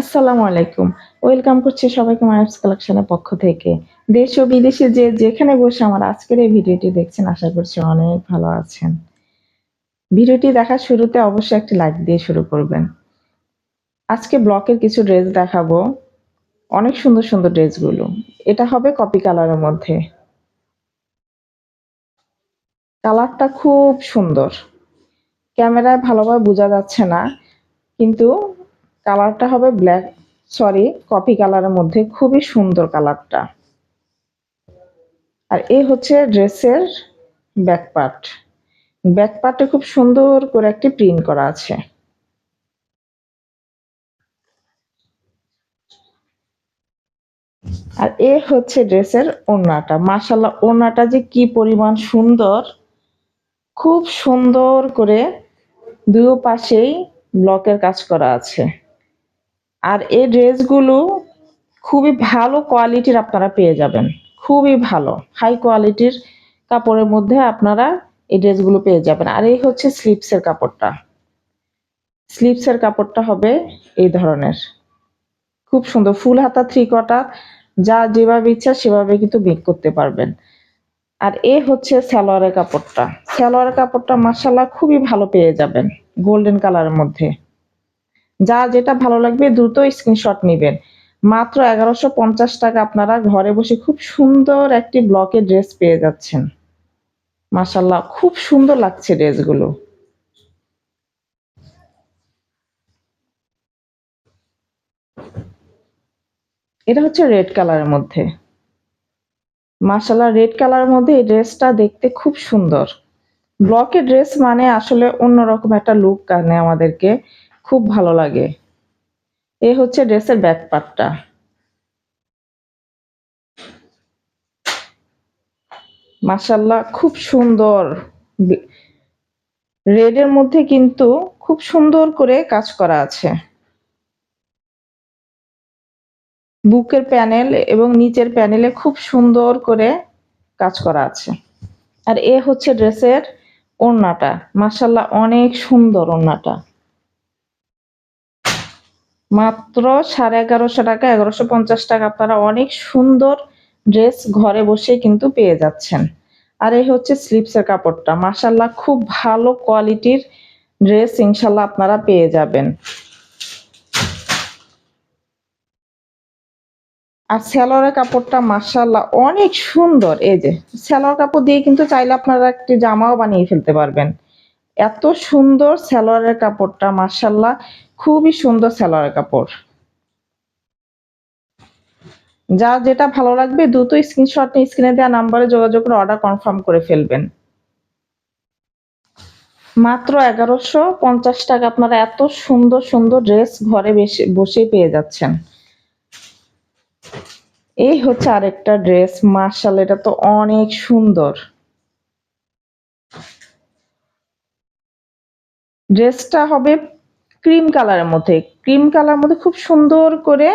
আসসালামু আলাইকুম। ওয়েলকাম করছি সবাইকে মায়াবস কালেকশনের পক্ষ থেকে। দেশ ও বিদেশে যে যেখানে বসে আমার আজকের এই ভিডিওটি দেখছেন, আশা করছি অনেক ভালো আছেন। ভিডিওটি দেখার শুরুতে অবশ্যই একটি লাইক দিয়ে শুরু করবেন। আজকে ব্লকের কিছু ড্রেস দেখাবো। অনেক সুন্দর সুন্দর ড্রেসগুলো এটা হবে কপি কালারের মধ্যে। কালারটা খুব সুন্দর। ক্যামেরায় ভালোভাবে বোঝা যাচ্ছে না, কিন্তু কালারটা হবে ব্ল্যাক সরি কপি কালারের মধ্যে খুবই সুন্দর কালারটা। আর এই হচ্ছে ড্রেসের ব্যাক পার্ট ব্যাক খুব সুন্দর করে একটি প্রিন্ট করা আছে। আর এ হচ্ছে ড্রেসের ওড়নাটা। মাসাল্লাহ ওড়নাটা যে কি পরিমাণ সুন্দর! খুব সুন্দর করে দুই পাশেই ব্লকের কাজ করা আছে। আর এই ড্রেসগুলো খুবই ভালো কোয়ালিটির আপনারা পেয়ে যাবেন। খুবই ভালো। হাই কোয়ালিটির কাপড়ের মধ্যে আপনারা এই ড্রেসগুলো পেয়ে যাবেন। আর এই হচ্ছে স্লিপসের কাপড়টা। স্লিপসের কাপড়টা হবে এই ধরনের। খুব সুন্দর। ফুল হাতা থ্রি কটা যা যেভাবে ইচ্ছা সেভাবে কিন্তু মেক করতে পারবেন। আর এ হচ্ছে সালোয়ারের কাপড়টা। সালোয়ারের কাপড়টা মাসাল্লাহ খুবই ভালো পেয়ে যাবেন। গোল্ডেন কালারের মধ্যে। যা যেটা ভালো লাগবে দ্রুত স্ক্রিনশট নেবেন। মাত্র এগারোশো পঞ্চাশ টাকা আপনারা ঘরে বসে খুব সুন্দর একটি ব্লকের ড্রেস পেয়ে যাচ্ছেন। মাসাল্লাহ খুব সুন্দর লাগছে ড্রেসগুলো। এটা হচ্ছে রেড কালারের মধ্যে। মাসাল্লাহ রেড কালারের মধ্যে এই ড্রেসটা দেখতে খুব সুন্দর। ব্লকের ড্রেস মানে আসলে অন্যরকম একটা লুক আনে আমাদেরকে। খুব ভালো লাগে। এ হচ্ছে ড্রেসের ব্যাক পার্টটা মাসাল্লাহ খুব সুন্দর। রেডের মধ্যে কিন্তু খুব সুন্দর করে কাজ করা আছে। বুকের প্যানেল এবং নিচের প্যানেলে খুব সুন্দর করে কাজ করা আছে। আর এ হচ্ছে ড্রেসের ওড়নাটা। মাসাল্লাহ অনেক সুন্দর ওড়নাটা। মাত্র সাড়ে এগারোশো টাকা, এগারোশো পঞ্চাশ টাকা আপনারা অনেক সুন্দর ড্রেস ঘরে বসে কিন্তু পেয়ে যাচ্ছেন। আর এই হচ্ছে স্লিপসের কাপড়টা। মাসাল্লাহ খুব ভালো কোয়ালিটির ড্রেস ইনশাল্লাহ আপনারা পেয়ে যাবেন। আর স্যালোয়ারের কাপড়টা মাসাল্লাহ অনেক সুন্দর। এই যে স্যালোয়ার কাপড় দিয়ে কিন্তু চাইলে আপনারা একটি জামাও বানিয়ে ফেলতে পারবেন। এত সুন্দর স্যালোয়ারের কাপড়টা মাসাল্লাহ খুবই সুন্দর স্যালোয়ারের কাপড়। যা যেটা ভালো লাগবে, দ্রুত স্ক্রিনশট নিয়ে স্ক্রিনে দেওয়া নাম্বারে যোগাযোগ করে অর্ডার কনফার্ম করে ফেলবেন। মাত্র এগারোশো পঞ্চাশ টাকা আপনারা এত সুন্দর সুন্দর ড্রেস ঘরে বসে পেয়ে যাচ্ছেন। এই হচ্ছে আরেকটা ড্রেস মার্শাল এটা তো অনেক সুন্দর। ড্রেসটা হবে ক্রিম কালারের মধ্যে। ক্রিম কালার মধ্যে খুব সুন্দর করে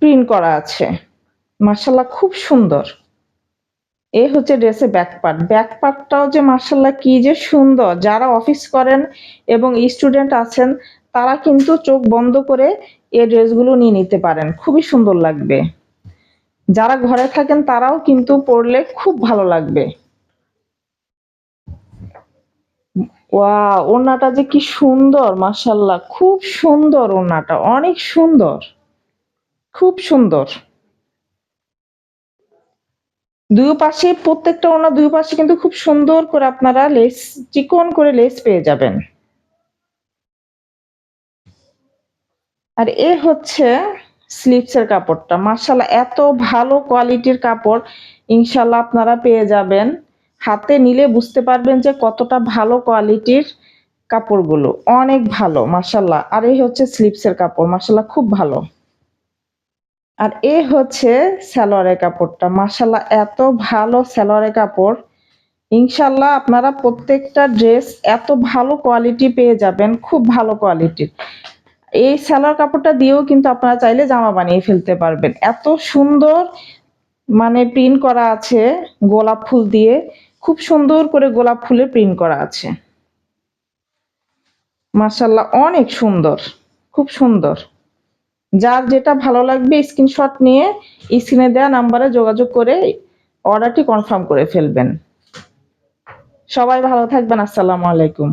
প্রিন্ট করা আছে। মার্শাল্লাহ খুব সুন্দর। এ হচ্ছে ড্রেসের ব্যাক পার্ট ব্যাক পার্টটাও যে মার্শাল্লাহ কি যে সুন্দর। যারা অফিস করেন এবং স্টুডেন্ট আছেন, তারা কিন্তু চোখ বন্ধ করে এই ড্রেসগুলো নিয়ে নিতে পারেন। খুবই সুন্দর লাগবে। যারা ঘরে থাকেন, তারাও কিন্তু পরলে খুব ভালো লাগবে। ওয়া ওড়নাটা যে কি সুন্দর মাসাল্লাহ খুব সুন্দর ওড়নাটা, অনেক সুন্দর। খুব সুন্দর। দুই পাশে প্রত্যেকটা ওড়না দুই পাশে কিন্তু খুব সুন্দর করে আপনারা লেস চিকন করে লেস পেয়ে যাবেন। আর এ হচ্ছে স্লিপসের কাপড়টা। মার্শাল্লাহ এত ভালো কোয়ালিটির কাপড় ইনশাল্লাহ আপনারা পেয়ে যাবেন। হাতে নিলে বুঝতে পারবেন যে কতটা ভালো কোয়ালিটির কাপড়গুলো। অনেক ভালো মার্শাল্লাহ আর এই হচ্ছে স্লিপসের কাপড় মার্শাল্লাহ খুব ভালো। আর এ হচ্ছে স্যালোয়ারের কাপড়টা মার্শাল্লাহ এত ভালো স্যালোয়ারের কাপড়। ইনশাল্লাহ আপনারা প্রত্যেকটা ড্রেস এত ভালো কোয়ালিটি পেয়ে যাবেন, খুব ভালো কোয়ালিটির। এই সালোয়ার কাপড়টা দিয়েও কিন্তু আপনারা চাইলে জামা বানিয়ে ফেলতে পারবেন। এত সুন্দর মানে প্রিন্ট করা আছে গোলাপ ফুল দিয়ে। খুব সুন্দর করে গোলাপ ফুলের প্রিন্ট করা আছে। মার্শাল্লাহ অনেক সুন্দর, খুব সুন্দর। যার যেটা ভালো লাগবে স্ক্রিনশট নিয়ে স্ক্রিনে দেওয়া নাম্বারে যোগাযোগ করে অর্ডারটি কনফার্ম করে ফেলবেন। সবাই ভালো থাকবেন, আসসালামু আলাইকুম।